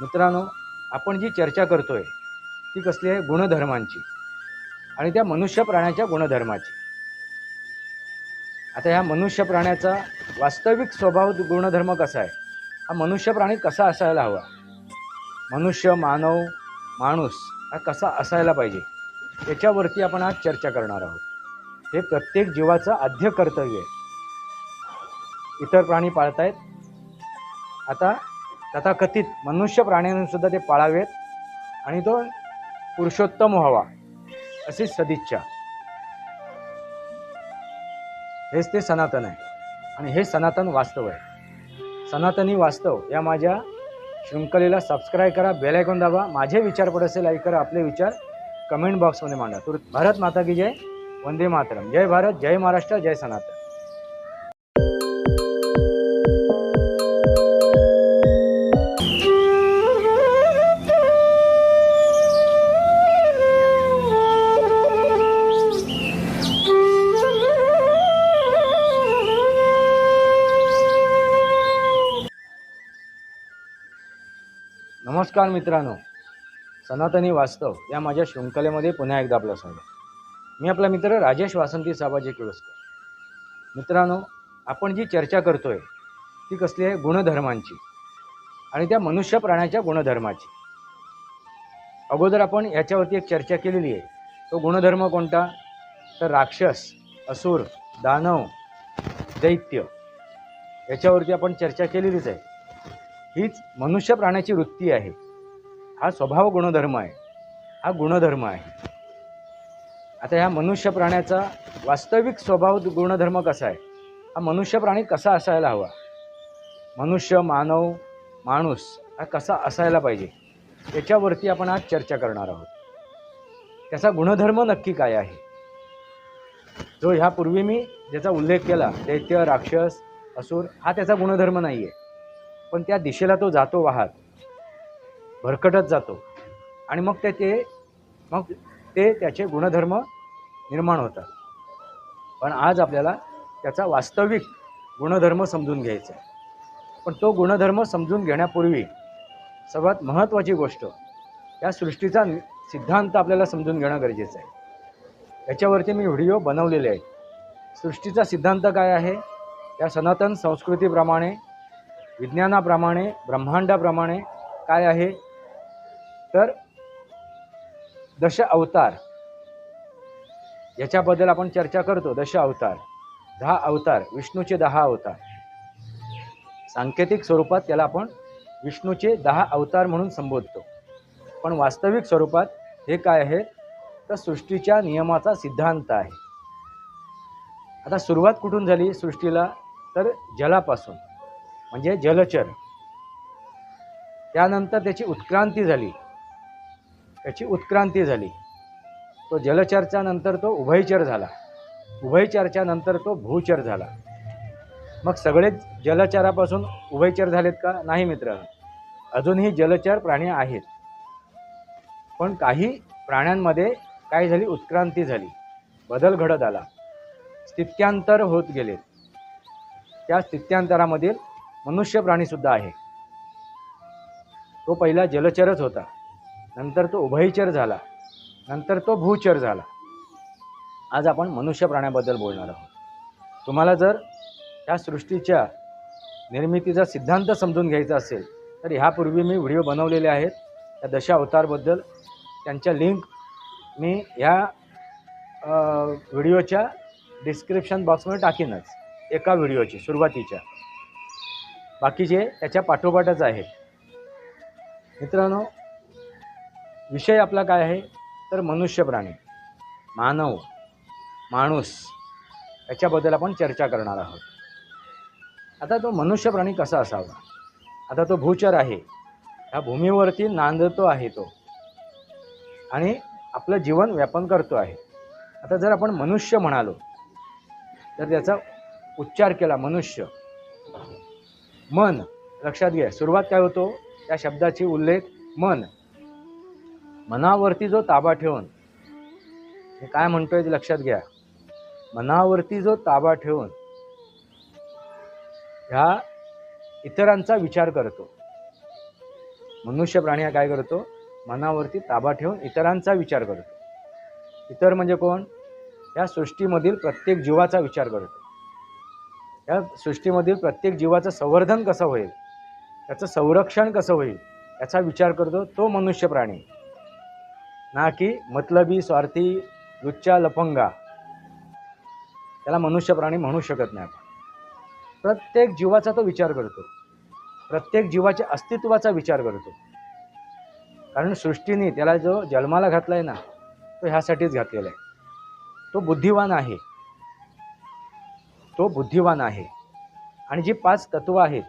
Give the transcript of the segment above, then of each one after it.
मित्रांनो आपण जी चर्चा करतोय ती कसली आहे? गुणधर्मांची. आणि त्या मनुष्य प्राण्याच्या गुणधर्माची. आता ह्या मनुष्य प्राण्याचा वास्तविक स्वभाव गुणधर्म कसा आहे? हा मनुष्य प्राणी कसा असायला हवा? मनुष्य मानव माणूस हा कसा असायला पाहिजे? याच्यावरती आपण आज चर्चा करणार आहोत. हे प्रत्येक जीवाचं आद्य कर्तव्य आहे. इतर प्राणी पाळतायत. आता तथाकथित मनुष्य प्राण्यांनीसुद्धा ते पाळावेत आणि तो पुरुषोत्तम व्हावा अशी सदिच्छा. हेच ते सनातन आहे. आणि हे सनातन वास्तव आहे. सनातनी वास्तव या माझ्या शृंखलेला सबस्क्राईब करा बेल दाबा माझे विचार पडत असेल ऐक करा आपले विचार कमेंट बॉक्समध्ये मांडा. तर भारत माता की जय वंदे मातरम. जय भारत जय महाराष्ट्र जय सनातन. नमस्कार मित्रांनो. सनातनी वास्तव या माझ्या शृंखलेमध्ये पुन्हा एकदा आपलं स्वागत. मी आपला मित्र राजेश वासंती साबाजी किळुसकर मित्रांनो आपण जी चर्चा करतोय ती कसली आहे? गुणधर्मांची. आणि त्या मनुष्य प्राण्याच्या गुणधर्माची. अगोदर आपण याच्यावरती एक चर्चा केलेली आहे. तो गुणधर्म कोणता? तर राक्षस असुर दानव दैत्य. याच्यावरती आपण चर्चा केलेलीच आहे. हीच मनुष्य प्राण्याची वृत्ती आहे. हा स्वभाव गुणधर्म आहे. हा गुणधर्म आहे. आता ह्या मनुष्य प्राण्याचा वास्तविक स्वभाव गुणधर्म कसा आहे? हा मनुष्य प्राणी कसा असायला हवा? मनुष्य मानव माणूस हा कसा असायला पाहिजे? याच्यावरती आपण आज चर्चा करणार आहोत. त्याचा गुणधर्म नक्की काय आहे? जो ह्यापूर्वी मी ज्याचा उल्लेख केला दैत्य राक्षस असुर हा त्याचा गुणधर्म नाही आहे पण त्या दिशेला तो जातो वाहत. भरकटत जातो. आणि मग ते ते मग ते त्याचे गुणधर्म निर्माण होतात. पण आज आपल्याला त्याचा वास्तविक गुणधर्म समजून घ्यायचा आहे. पण तो गुणधर्म समजून घेण्यापूर्वी सर्वात महत्त्वाची गोष्ट या सृष्टीचा नि- सिद्धांत आपल्याला समजून घेणं गरजेचं आहे. याच्यावरती मी व्हिडिओ बनवलेले आहेत. सृष्टीचा सिद्धांत काय आहे? या सनातन संस्कृतीप्रमाणे विज्ञानाप्रमाणे ब्रह्मांडाप्रमाणे काय आहे? तर दश अवतार. याच्याबद्दल आपण चर्चा करतो. दश अवतार. दहा अवतार. विष्णूचे दहा अवतार. सांकेतिक स्वरूपात त्याला आपण विष्णूचे दहा अवतार म्हणून संबोधतो. पण वास्तविक स्वरूपात हे काय आहे? तर सृष्टीच्या नियमाचा सिद्धांत आहे. आता सुरुवात कुठून झाली सृष्टीला? तर जलापासून. म्हणजे जलचर. त्यानंतर त्याची उत्क्रांती झाली. त्याची उत्क्रांती झाली. तो जलचरच्या नंतर तो उभयचर झाला. उभयचरच्या नंतर तो भूचर झाला. मग सगळेच जलचरापासून उभयचर झालेत का? नाही मित्र. अजूनही जलचर प्राणी आहेत. पण काही प्राण्यांमध्ये काय झाली? उत्क्रांती झाली. बदल घडत आला. स्थित्यांतर होत गेले. त्या स्थित्यांतरामधील मनुष्य प्राणीसुद्धा आहे. तो पहिला जलचरच होता. नंतर तो उभयचर झाला. नंतर तो भूचर झाला. आज आपण मनुष्य प्राण्याबद्दल बोलणार आहोत. तुम्हाला जर त्या सृष्टीच्या निर्मितीचा सिद्धांत समजून घ्यायचा असेल तर ह्यापूर्वी मी व्हिडिओ बनवलेले आहेत. त्या दशा अवतारबद्दल त्यांच्या लिंक मी ह्या व्हिडिओच्या डिस्क्रिप्शन बॉक्समध्ये टाकीनच एका व्हिडिओची सुरुवातीच्या. बाकीचे त्याच्या पाठोपाठच आहेत. मित्रांनो विषय आपला काय आहे? तर मनुष्य प्राणी. मानव माणूस याच्याबद्दल आपण चर्चा करणार आहोत. आता तो मनुष्य प्राणी कसा असावा? आता तो भूचर आहे. ह्या भूमीवरती नांदतो आहे तो. आणि आपलं जीवन व्यापन करतो आहे. आता जर आपण मनुष्य म्हणालो तर त्याचा उच्चार केला मनुष्य. मन. लक्षात घ्या. सुरुवात काय होतो? त्या शब्दाची उल्लेख मन. मनावरती जो ताबा ठेवून हे काय म्हणतोय ते लक्षात घ्या. मनावरती जो ताबा ठेवून ह्या इतरांचा विचार करतो. मनुष्य प्राणी हा काय करतो? मनावरती ताबा ठेवून इतरांचा विचार करतो. इतर म्हणजे कोण? या सृष्टीमधील प्रत्येक जीवाचा विचार करतो. या सृष्टीमधील प्रत्येक जीवाचं संवर्धन कसं होईल? त्याचं संरक्षण कसं होईल? याचा विचार करतो तो मनुष्य प्राणी. ना की मतलबी स्वार्थी लुच्चा लपंगा त्याला मनुष्य प्राणी म्हणू शकत नाही आपण. प्रत्येक जीवाचा तो विचार करतो. प्रत्येक जीवाच्या अस्तित्वाचा विचार करतो. कारण सृष्टीने त्याला जो जन्माला घातला आहे ना तो ह्यासाठीच घातलेला आहे तो बुद्धिवान आहे. तो बुद्धिवान आहे. आणि जी पाच तत्व आहेत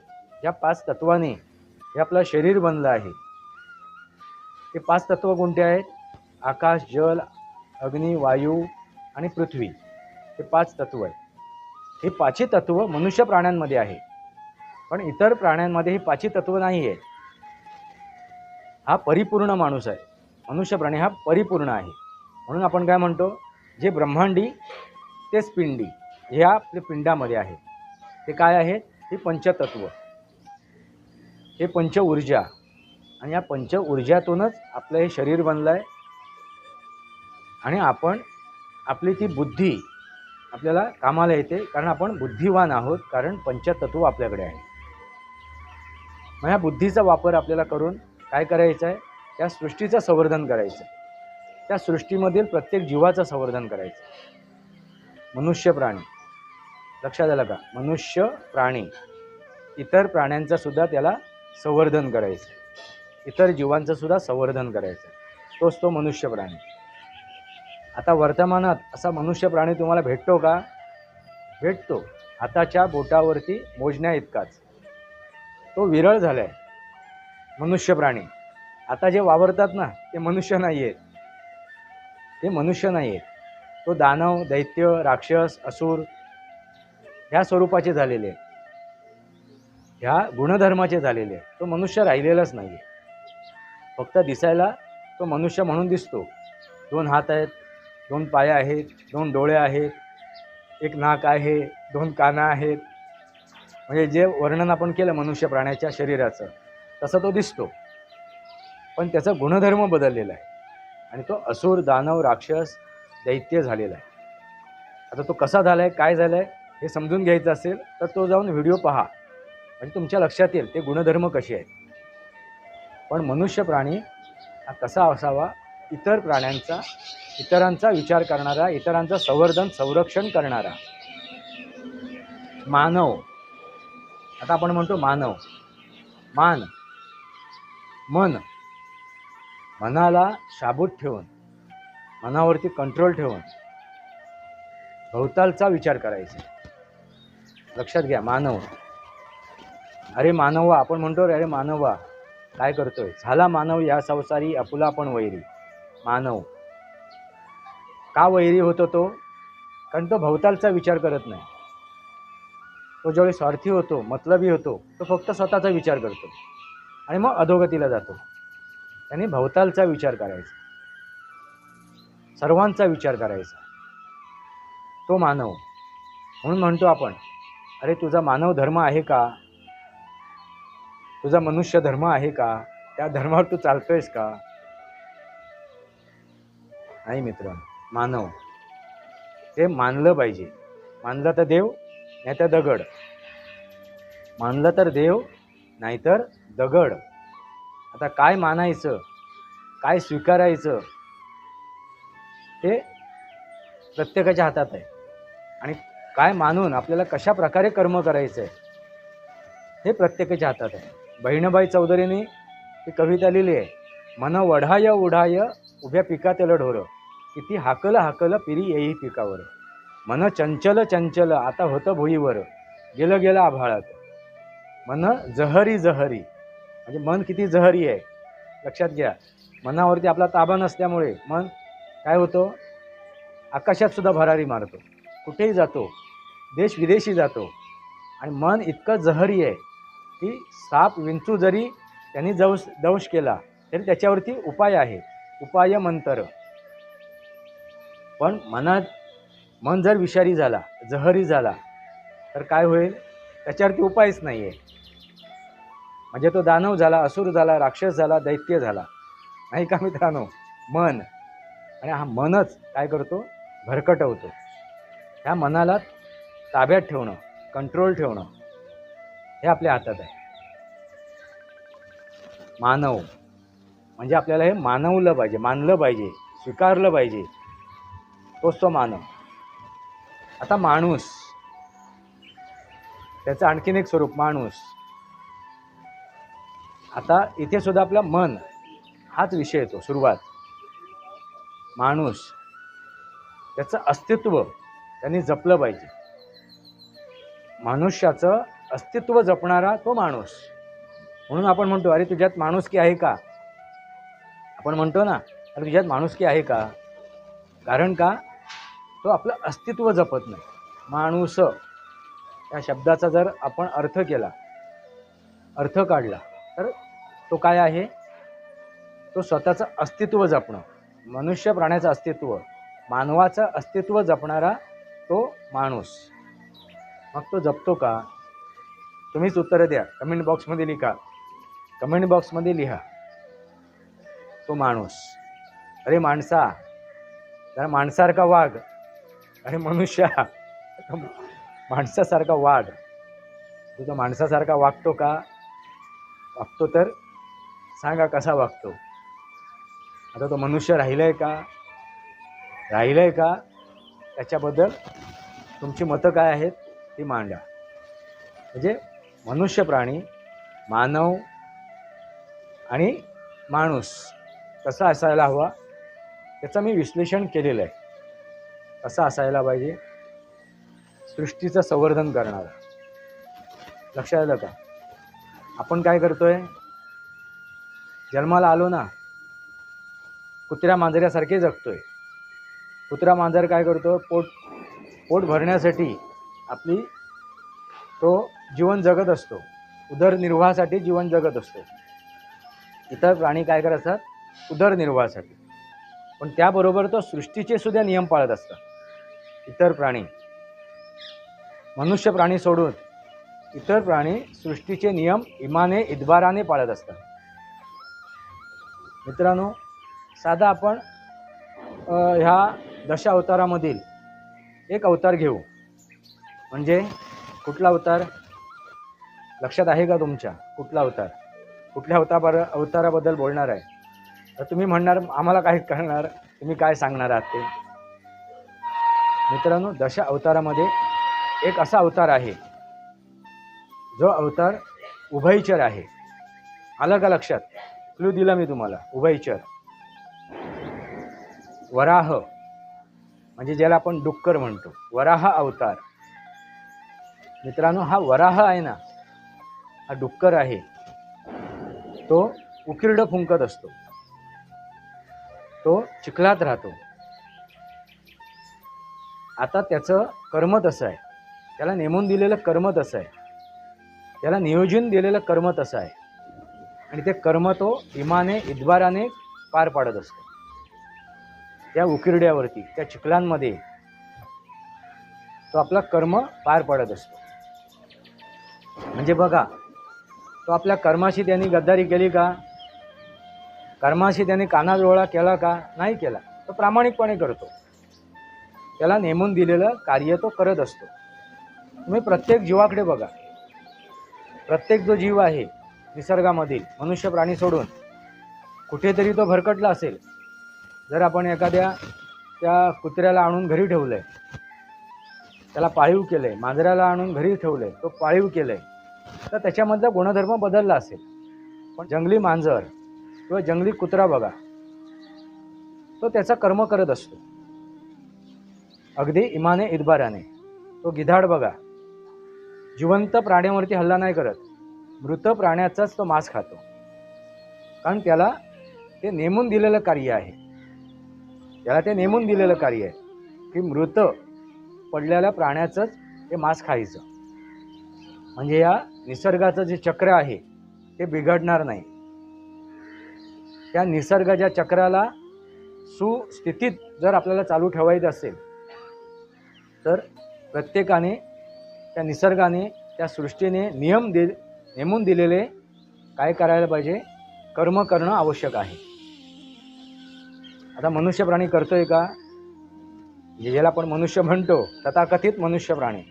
या पाच तत्वाने हे आपलं शरीर बनलं आहे. हे पाच तत्व कोणते आहेत? आकाश जल अग्नी वायू आणि पृथ्वी हे पाच तत्व आहे हे पाचही तत्व मनुष्य प्राण्यांमध्ये आहे. पण इतर प्राण्यांमध्ये ही पाचही तत्व नाही आहे हा परिपूर्ण माणूस आहे. मनुष्य प्राणी हा परिपूर्ण आहे. म्हणून आपण काय म्हणतो? जे ब्रह्मांडी तेच पिंडी ह्या आपल्या पिंडामध्ये आहे. ते काय आहेत? हे पंचतत्व. हे पंच ऊर्जा आणि या पंच ऊर्जातूनच आपलं हे शरीर बनलं आहे आणि आपण आपली ती बुद्धी आपल्याला कामाला येते कारण आपण बुद्धिवान आहोत कारण पंचतत्व आपल्याकडे आहे. मग ह्या बुद्धीचा वापर आपल्याला करून काय करायचं आहे? त्या सृष्टीचं संवर्धन करायचं त्या सृष्टीमधील प्रत्येक जीवाचं संवर्धन करायचं मनुष्य प्राणी. लक्षात आलं का? मनुष्य प्राणी. इतर प्राण्यांचं सुद्धा त्याला संवर्धन करायचं इतर जीवांचं सुद्धा संवर्धन करायचं तोच तो मनुष्य प्राणी. आता वर्तमानात असा मनुष्य प्राणी तुम्हाला भेटतो का? भेटतो. हाताच्या बोटावरती मोजण्या इतकाच. तो विरळ झाला आहे मनुष्य प्राणी. आता जे वावरतात ना ते मनुष्य नाही आहेत ते मनुष्य नाही आहेत तो दानव दैत्य राक्षस असुर ह्या स्वरूपाचे झालेले आहेत. ह्या गुणधर्माचे झालेले आहेत. तो मनुष्य राहिलेलाच नाही आहे फक्त दिसायला तो मनुष्य म्हणून दिसतो. दोन हात आहेत दोन पाय आहेत दोन डोळे आहेत एक नाक आहे दोन कानं आहेत. म्हणजे जे वर्णन आपण केलं मनुष्य प्राण्याच्या शरीराचं तसं तो दिसतो. पण त्याचा गुणधर्म बदललेला आहे. आणि तो असुर दानव राक्षस दैत्य झालेला आहे. आता तो कसा झाला आहे काय झालं आहे हे समजून घ्यायचं असेल तर तो जाऊन व्हिडिओ पहा. म्हणजे तुमच्या लक्षात येईल ते गुणधर्म कसे आहेत. पण मनुष्य प्राणी हा कसा असावा इतर प्राण्यांचा इतरांचा विचार करणारा इतरांचं संवर्धन संरक्षण करणारा. मानव. आता आपण म्हणतो मानव. मान. मन. मनाला शाबूत ठेवून मनावरती कंट्रोल ठेवून भोवतालचा विचार करायचा. लक्षात घ्या मानव. अरे मानवा आपण म्हणतो रे अरे मानवा काय करतोय? झाला मानव या संसारी अपुला पण वैरी. मानव. का वैरी होतो तो? कारण तो भवतालचा विचार करत नाही. तो ज्यावेळी स्वार्थी होतो मतलबी होतो तो फक्त स्वतःचा विचार करतो. आणि मग अधोगतीला जातो. त्याने भवतालचा विचार करायचा. सर्वांचा विचार करायचा. तो मानव. म्हणून म्हणतो आपण अरे तुझा मानव धर्म आहे का? तुझा मनुष्य धर्म आहे का? त्या धर्मावर तू चालतोयस का? नाही मित्र मानव. ते मानलं पाहिजे. मानलं तर देव नाही तर दगड. मानलं तर देव नाहीतर दगड. आता काय मानायचं? काय स्वीकारायचं? हे प्रत्येकाच्या हातात आहे. आणि काय मानून आपल्याला कशा प्रकारे कर्म करायचं आहे हे प्रत्येकाच्या हातात आहे. बहिणबाई चौधरीने ही कविता लिहिली आहे. मन वढाय उढाय उभ्या पिकातलं ढोरं. किती हाकल हाकल पिरी येई पिकावर. मन चंचल चंचल आता होतं भुईवर. गेलं गेलं आभाळात. मन जहरी जहरी. म्हणजे मन किती जहरी आहे? लक्षात घ्या. मनावरती आपला ताबा नसल्यामुळे मन काय होतं? आकाशात सुद्धा भरारी मारतो. कुठेही जातो. देश विदेशी जातो. आणि मन इतकं जहरी आहे की साप विंचू जरी त्यांनी जवस दंश केला तरी त्याच्यावरती उपाय आहे. उपाय मंतर पण मनात मन जर विषारी झाला जहरी झाला तर काय होईल? त्याच्यावरती उपायच नाही आहे म्हणजे तो दानव झाला असुर झाला राक्षस झाला दैत्य झाला. नाही का मित्रांनो? मन. आणि हा मनच काय करतो? भरकटवतो. ह्या मनाला ताब्यात ठेवणं कंट्रोल ठेवणं हे आपल्या हातात आहे. मानव. म्हणजे आपल्याला हे मानवलं पाहिजे मानलं पाहिजे स्वीकारलं पाहिजे. तोच तो मानव. आता माणूस. त्याचं आणखीन एक स्वरूप माणूस. आता इथे सुद्धा आपलं मन हाच विषय येतो सुरुवात. माणूस. त्याचं अस्तित्व त्यांनी जपलं पाहिजे. मनुष्याचं अस्तित्व जपणारा तो माणूस. म्हणून आपण म्हणतो अरे तुझ्यात माणुसकी आहे का? आपण म्हणतो ना अरे तुझ्यात माणुसकी आहे का? कारण का? तो आपलं अस्तित्व जपत नाही. माणूस या शब्दाचा जर आपण अर्थ केला अर्थ काढला तर तो काय आहे? तो स्वतःचं अस्तित्व जपणं. मनुष्य प्राण्याचं अस्तित्व मानवाचं अस्तित्व जपणारा तो माणूस. मग तो जपतो का? तुम्हीच उत्तरं द्या. कमेंट बॉक्समध्ये लिखा. कमेंट बॉक्समध्ये लिहा. तो माणूस. अरे माणसा जरा माणसारखा वाघ अरे मनुष्या माणसासारखा वाढ तुझा तो माणसासारखा वागतो का? वागतो तर सांगा कसा वागतो? आता तो मनुष्य राहिलं का? राहिलं आहे का? त्याच्याबद्दल तुमची मतं काय आहेत ती मांडा. म्हणजे मनुष्य प्राणी मानव आणि माणूस कसा असायला हवा त्याचं मी विश्लेषण केलेलं आहे. असा असायला पाहिजे. सृष्टीचं संवर्धन करणारा. लक्षात आलं का? आपण काय करतोय? जन्माला आलो ना कुत्र्या मांजऱ्यासारखे जगतोय. कुत्रा मांजर काय करतो? पोट पोट भरण्यासाठी आपली तो जीवन जगत असतो. उदरनिर्वाहासाठी जीवन जगत असतो. इतर प्राणी काय करत असतात उदरनिर्वाहासाठी. पण त्याबरोबर तो सृष्टीचे सुद्धा नियम पाळत असतात. इतर प्राणी. मनुष्य प्राणी सोडून इतर प्राणी सृष्टीचे नियम इमाने इतबाराने पाळत असतात. मित्रांनो साधा आपण ह्या दशा अवतारामधील एक अवतार घेऊ. म्हणजे कुठला अवतार? लक्षात आहे का तुमच्या? कुठला अवतार? कुठल्या अवतार अवताराबद्दल बोलणार आहे? तर तुम्ही म्हणणार आम्हाला काय कळणार तुम्ही काय सांगणार आहात ते? मित्रांनो दश अवतारामध्ये एक असा अवतार आहे जो अवतार उभयचर आहे. आलं का लक्षात? क्लू दिला मी तुम्हाला. उभयचर. वराह म्हणजे ज्याला आपण डुक्कर म्हणतो. वराह अवतार. मित्रांनो हा वराह आहे ना हा डुक्कर आहे. तो उकिरडं फुंकत असतो. तो चिखलात राहतो. आता त्याचं कर्म तसं आहे. त्याला नेमून दिलेलं कर्म तसं आहे. त्याला नियोजन दिलेलं कर्म तसं आहे. आणि ते कर्म तो इमाने इद्वाराने पार पाडत असतो. त्या उकिरड्यावरती त्या चिखलांमध्ये तो आपला कर्म पार पाडत असतो. म्हणजे बघा तो आपल्या कर्माशी त्यांनी गद्दारी केली का? कर्माशी त्याने कानाजोळा केला का? नाही केला. तो प्रामाणिकपणे करतो. त्याला नेमून दिलेलं कार्य तो करत असतो. तुम्ही प्रत्येक जीवाकडे बघा. प्रत्येक जो जीव आहे निसर्गामधील मनुष्य प्राणी सोडून कुठेतरी तो भरकटला असेल. जर आपण एखाद्या त्या कुत्र्याला आणून घरी ठेवलं आहे त्याला पाळीव केलं आहे मांजराला आणून घरी ठेवलं आहे तो पाळीव केलं आहे तर त्याच्यामधला गुणधर्म बदलला असेल. पण जंगली मांजर किंवा जंगली कुत्रा बघा तो त्याचा कर्म करत असतो. अगदी इमाने इदबाराने. तो गिधाड बघा. जिवंत प्राण्यावरती हल्ला नाही करत. मृत प्राण्याचाच तो मांस खातो. कारण त्याला ते नेमून दिलेलं कार्य आहे. त्याला ते नेमून दिलेलं कार्य आहे. की मृत पडलेल्या प्राण्याचंच ते मांस खायचं. म्हणजे या निसर्गाचं जे चक्र आहे ते बिघडणार नाही. त्या निसर्गाच्या चक्राला सुस्थितीत जर आपल्याला चालू ठेवायचं असेल तर प्रत्येकाने त्या निसर्गाने त्या सृष्टीने नियम दे नेमून दिलेले काय करायला पाहिजे? कर्म करणं आवश्यक आहे. आता मनुष्य प्राणी करतोय का? ज्याला आपण मनुष्य म्हणतो तथाकथित मनुष्य प्राणी.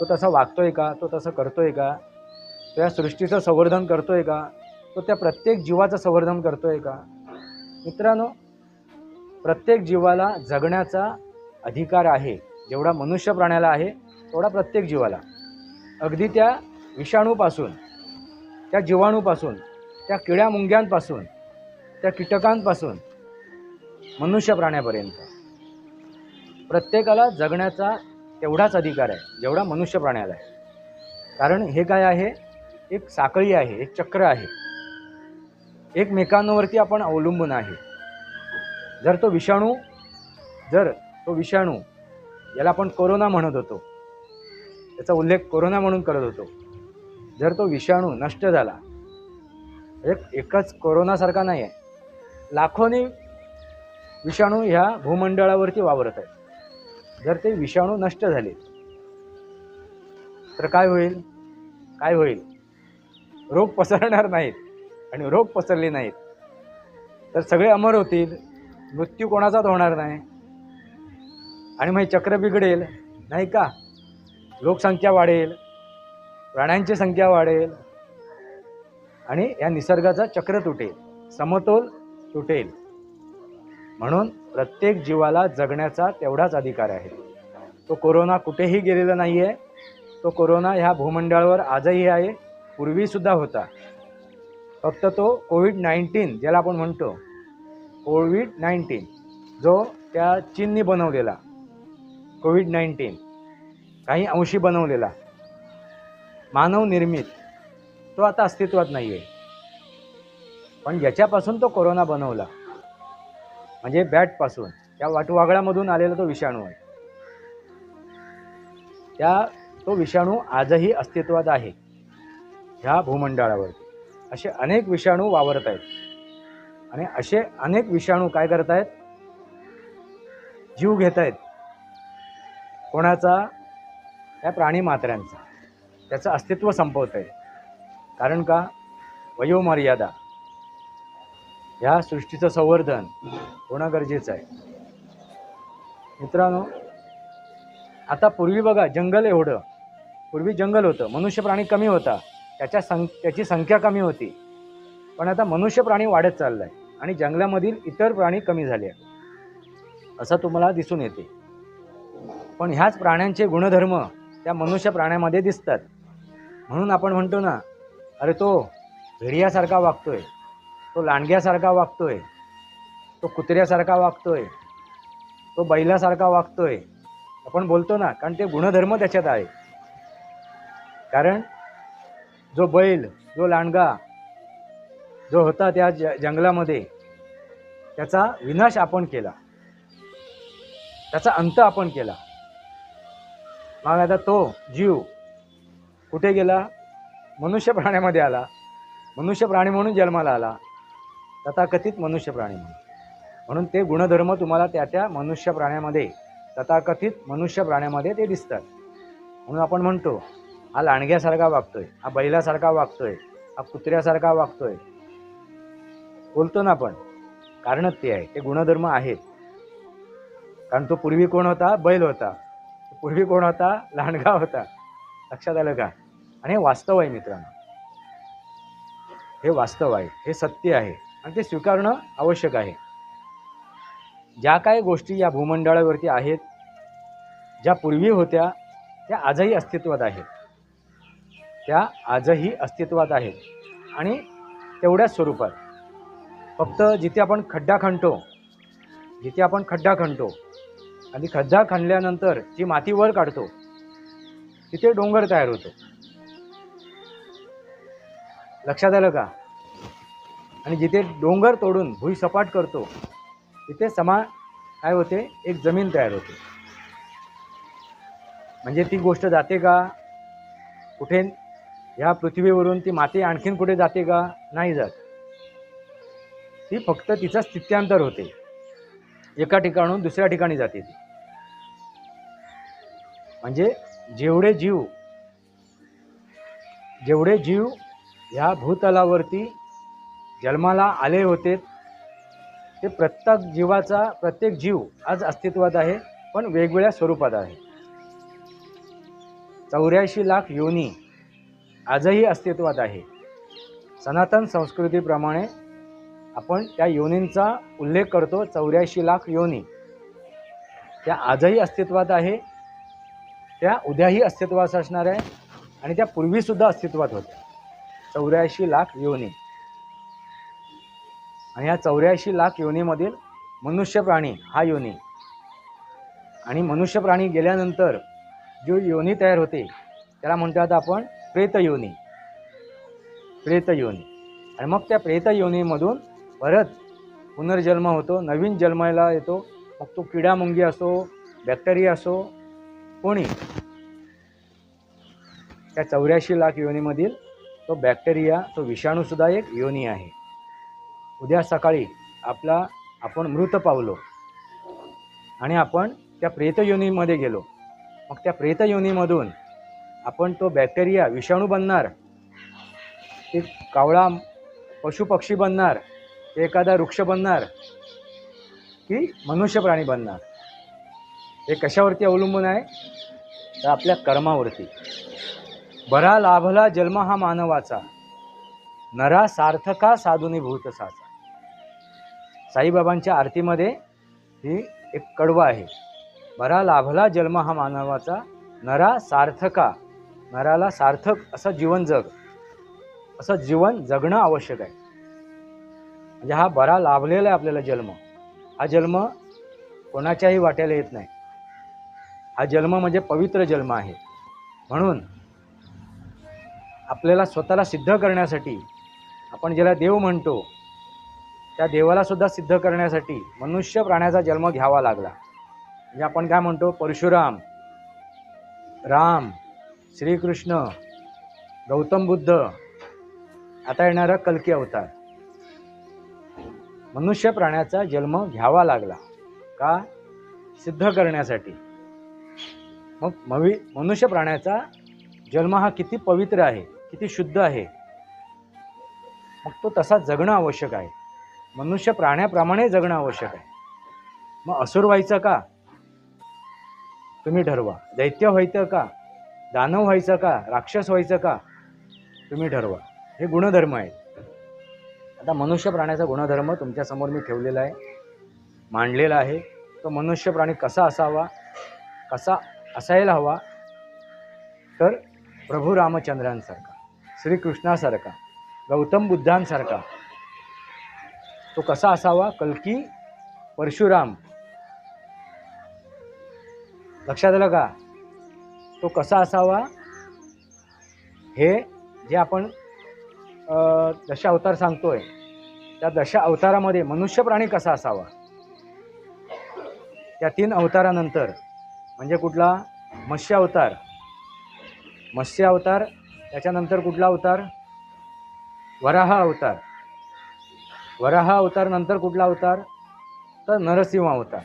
तो तसा वागतोय का? तो तसं करतोय का? तो या सृष्टीचं संवर्धन करतोय का? तो त्या प्रत्येक जीवाचं संवर्धन करतोय का? मित्रांनो प्रत्येक जीवाला जगण्याचा अधिकार आहे. जेवढा मनुष्य प्राण्याला आहे तेवढा प्रत्येक जीवाला. अगदी त्या विषाणूपासून त्या जीवाणूपासून त्या किड्या मुंग्यांपासून त्या कीटकांपासून मनुष्य प्राण्यापर्यंत. प्रत्येकाला जगण्याचा तेवढाच अधिकार आहे जेवढा मनुष्य प्राण्याला आहे. कारण हे काय आहे? एक साखळी आहे एक चक्र आहे. एकमेकांवरती आपण अवलंबून आहे. जर तो विषाणू जर तो विषाणू याला आपण कोरोना म्हणत होतो. त्याचा उल्लेख कोरोना म्हणून करत होतो. जर तो विषाणू नष्ट झाला एक एकच कोरोनासारखा नाही आहे लाखोनी विषाणू ह्या भूमंडळावरती वावरत आहेत. जर ते विषाणू नष्ट झाले तर काय होईल? काय होईल? रोग पसरणार नाहीत आणि रोग पसरले नाहीत. तर सगळे अमर होतील. मृत्यू कोणाचाच होणार नाही. आणि मग चक्र बिघडेल नाही का? लोकसंख्या वाढेल प्राण्यांची संख्या वाढेल आणि या निसर्गाचा चक्र तुटेल समतोल तुटेल. म्हणून प्रत्येक जीवाला जगण्याचा तेवढाच अधिकार आहे. तो कोरोना कुठेही गेलेला नाही आहे तो कोरोना ह्या भूमंडळावर आजही आहे पूर्वीसुद्धा होता. फक्त तो कोविड नाईन्टीन ज्याला आपण म्हणतो कोविड नाईन्टीन जो त्या चीननी बनवलेला कोविड नाईन्टीन. काही अंशी बनवलेला. मानव निर्मित. तो आता अस्तित्वात नाही आहे पण ज्याच्यापासून तो कोरोना बनवला. म्हणजे बॅटपासून. त्या वाटवागळामधून आलेला तो विषाणू आहे. त्या तो विषाणू आजही अस्तित्वात आहे. ह्या भूमंडळावर असे अनेक विषाणू वावरत आहेत. आणि असे अनेक विषाणू काय करत आहेत जीव घेत आहेत कोणाचा? त्या प्राणी मात्र्यांचा. त्याचं अस्तित्व संपवत आहे कारण का? वयोमर्यादा. ह्या सृष्टीचं संवर्धन होणं गरजेचं आहे. मित्रांनो आता पूर्वी बघा जंगल एवढं. पूर्वी जंगल होतं. मनुष्य प्राणी कमी होता. त्याच्या सं त्याची संख्या कमी होती. पण आता मनुष्य प्राणी वाढत चालला आहे आणि जंगलामधील इतर प्राणी कमी झाले आहेत. असं तुम्हाला दिसून येते. पण ह्याच प्राण्यांचे गुणधर्म त्या मनुष्य प्राण्यामध्ये दिसतात. म्हणून आपण म्हणतो ना अरे तो भेडियासारखा वागतोय तो लांडग्यासारखा वागतोय तो कुत्र्यासारखा वागतोय तो बैलासारखा वागतोय. आपण बोलतो ना कारण ते गुणधर्म त्याच्यात आहे. कारण जो बैल जो लांडगा जो होता त्या ज जंगलामध्ये त्याचा विनाश आपण केला. त्याचा अंत आपण केला. मग आता तो जीव कुठे गेला? मनुष्य प्राण्यामध्ये आला. मनुष्य प्राणी म्हणून जन्माला आला. तथाकथित मनुष्य प्राणी म्हणून. म्हणून ते गुणधर्म तुम्हाला त्या त्या मनुष्य प्राण्यामध्ये तथाकथित मनुष्य प्राण्यामध्ये ते दिसतात. म्हणून आपण म्हणतो हा लांडग्यासारखा वागतोय हा बैलासारखा वागतोय हा कुत्र्यासारखा वागतोय. बोलतो ना आपण. कारणच ते आहे. ते गुणधर्म आहेत. कारण तो पूर्वी कोण होता? बैल होता. पूर्वी कोण होता? लहानगाव होता. लक्षात आलं का? आणि हे वास्तव आहे मित्रांनो. हे वास्तव आहे. हे सत्य आहे. आणि ते स्वीकारणं आवश्यक आहे. ज्या काही गोष्टी या भूमंडळावरती आहेत ज्या पूर्वी होत्या त्या आजही अस्तित्वात आहेत. त्या आजही अस्तित्वात आहेत. आणि तेवढ्याच स्वरूपात. फक्त जिथे आपण खड्डा खणतो जिथे आपण खड्डा खणतो आणि खड्डा खणल्यानंतर जी माती वर काढतो. तिथे डोंगर तयार होतो. लक्षात आलं का? आणि जिथे डोंगर तोडून भुई सपाट करतो तिथे समा काय होते? एक जमीन तयार होते. म्हणजे ती गोष्ट जाते का? कुठे? ह्या पृथ्वीवरून ती माती आणखीन कुठे जाते का? नाही जात. ती फक्त तिचं स्थित्यांतर होते. एका ठिकाणून दुसऱ्या ठिकाणी जाते ती. म्हणजे जेवढे जीव जेवढे जीव ह्या भूतलावरती जन्माला आले होते ते प्रत्येक जीवाचा प्रत्येक जीव आज अस्तित्वात आहे पण वेगवेगळ्या स्वरूपात आहे. चौऱ्याऐंशी लाख योनी आजही अस्तित्वात आहे. सनातन संस्कृतीप्रमाणे आपण त्या योनींचा उल्लेख करतो चौऱ्याऐंशी लाख योनी. त्या आजही अस्तित्वात आहे त्या उद्याही अस्तित्वास असणार आहे आणि त्या पूर्वीसुद्धा अस्तित्वात होत्या. चौऱ्याऐंशी लाख योनी. आणि या चौऱ्याऐंशी लाख योनीमधील मनुष्य प्राणी हा योनी. आणि मनुष्य प्राणी गेल्यानंतर जो योनी तयार होते त्याला म्हणतात आपण प्रेत योनी. प्रेत योनी. आणि मग त्या प्रेत योनीमधून परत पुनर्जन्म होतो नवीन जन्माला येतो. मग तो किडामुंगी असो बॅक्टेरिया असो कोणी? त्या चौऱ्याऐंशी लाख योनीमधील तो बॅक्टेरिया तो विषाणूसुद्धा एक योनी आहे. उद्या सकाळी आपला आपण मृत पावलो आणि आपण त्या प्रेतयोनीमध्ये गेलो. मग त्या प्रेतयोनीमधून आपण तो बॅक्टेरिया विषाणू बनणार ते कावळा पशुपक्षी बनणार ते एखादा वृक्ष बनणार की मनुष्य प्राणी बनणार? हे कशावरती अवलंबून आहे? तर आपल्या कर्मावरती. बरा लाभला जन्म हा मानवाचा. नरा सार्थका साधुनी भूत साचा साईबाबांच्या आरतीमध्ये ही एक कडवा आहे. बरा लाभला जन्म हा मानवाचा. नरा सार्थका. नराला सार्थक असं जीवन जग. असं जीवन जगणं आवश्यक आहे. म्हणजे हा बरा लाभलेला आहे आपल्याला जन्म. हा जन्म कोणाच्याही वाट्याला येत नाही. हा जन्म म्हणजे पवित्र जन्म आहे. म्हणून आपल्याला स्वतःला सिद्ध करण्यासाठी आपण ज्याला देव म्हणतो त्या देवालासुद्धा सिद्ध करण्यासाठी मनुष्य प्राण्याचा जन्म घ्यावा लागला. म्हणजे आपण काय म्हणतो? परशुराम राम श्रीकृष्ण गौतम बुद्ध आता येणारा कल्की अवतार. मनुष्य प्राण्याचा जन्म घ्यावा लागला. का? सिद्ध करण्यासाठी. मग मवी मनुष्य प्राण्याचा जन्म हा किती पवित्र आहे किती शुद्ध आहे? मग तो तसा जगणं आवश्यक आहे. मनुष्य प्राण्याप्रमाणे जगणं आवश्यक आहे. मग असुर व्हायचं का? तुम्ही ठरवा. दैत्य व्हायचं का? दानव व्हायचं का? राक्षस व्हायचं का? तुम्ही ठरवा. हे गुणधर्म आहेत. आता मनुष्य प्राण्याचा गुणधर्म तुमच्यासमोर मी ठेवलेला आहे. मांडलेला आहे. तो मनुष्य प्राणी कसा असावा? कसा असायला हवा. तर प्रभू रामचंद्रांसारखा श्रीकृष्णासारखा गौतम बुद्धांसारखा तो कसा असावा? कल्की परशुराम. लक्षात आलं का? तो कसा असावा? हे जे आपण दशा अवतार सांगतोय त्या दशा अवतारामध्ये मनुष्य प्राणी कसा असावा? त्या तीन अवतारानंतर म्हणजे कुठला? मत्स्य अवतार मत्स्य अवतार त्याच्यानंतर कुठला अवतार? वराह अवतार. वराह अवतार नंतर कुठला अवतार? तर नरसिंह अवतार.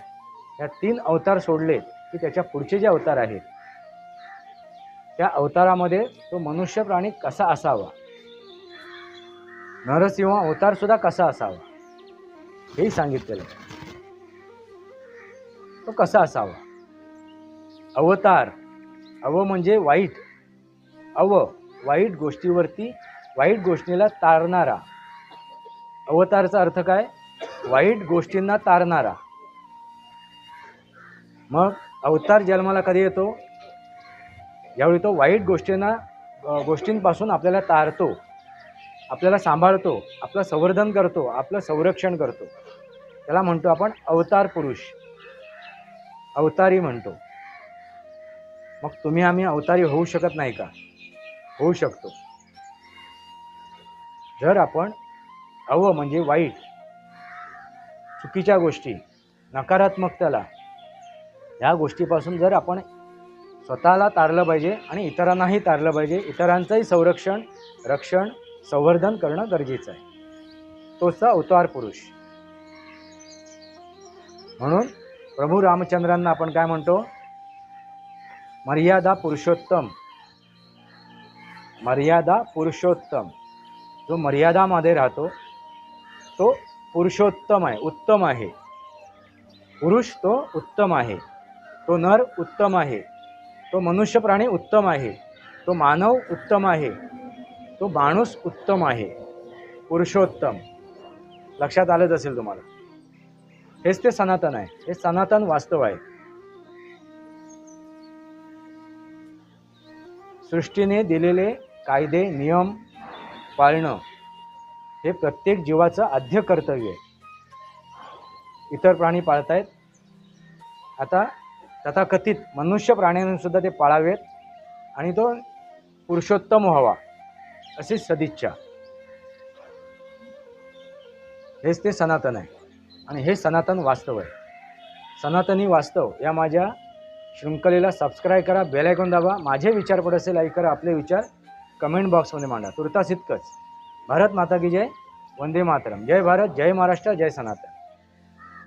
या तीन अवतार सोडले की त्याच्या पुढचे जे अवतार आहेत त्या अवतारामध्ये तो मनुष्य प्राणी कसा असावा? नरसिंह अवतार सुद्धा कसा असावा? हेही सांगितलेलं तो कसा असावा? अवतार. अव म्हणजे वाईट. अव वाईट गोष्टीवरती वाईट गोष्टीला तारणारा. अवतारचा अर्थ काय? वाईट गोष्टींना तारणारा. मग अवतार जन्माला कधी येतो? यावेळी तो वाईट गोष्टींना गोष्टींपासून आपल्याला तारतो. आपल्याला सांभाळतो. आपलं संवर्धन करतो. आपलं संरक्षण करतो. त्याला म्हणतो आपण अवतार पुरुष. अवतारी म्हणतो. मग तुम्ही आम्ही अवतारी होऊ शकत नाही का? होऊ शकतो. जर आपण अव म्हणजे वाईट चुकीच्या गोष्टी नकारात्मकतेला ह्या गोष्टीपासून जर आपण स्वतःला तारलं पाहिजे आणि इतरांनाही तारलं पाहिजे इतरांचंही संरक्षण रक्षण संवर्धन करणं गरजेचं आहे. तोच अवतार पुरुष. म्हणून प्रभू रामचंद्रांना आपण काय म्हणतो? मर्यादा पुरुषोत्तम. मर्यादा पुरुषोत्तम. जो मर्यादामध्ये राहतो तो पुरुषोत्तम आहे उत्तम आहे. पुरुष तो उत्तम आहे तो नर उत्तम आहे तो मनुष्य प्राणी उत्तम आहे तो मानव उत्तम आहे तो माणूस उत्तम आहे. पुरुषोत्तम. लक्षात आलंच असेल तुम्हाला. हेच ते सनातन आहे. हे सनातन वास्तव आहे. सृष्टीने दिलेले कायदे नियम पाळणं हे प्रत्येक जीवाचं आद्य कर्तव्य आहे. इतर प्राणी पाळतायत. आता तथाकथित मनुष्य प्राण्यांनीसुद्धा ते पाळावेत आणि तो पुरुषोत्तम व्हावा अशी सदिच्छा. हेच ते सनातन आहे. आणि हे सनातन वास्तव आहे. सनातनी वास्तव या माझ्या शृंखलेला सबस्क्राईब करा बेल दाबा. माझे विचार पड असेल ऐक करा आपले विचार. कमेंट बॉक्समध्ये मांडा. तुर्तास इतकंच. भारत माता की जय. वंदे मातरम. जय भारत जय महाराष्ट्र जय सनातन.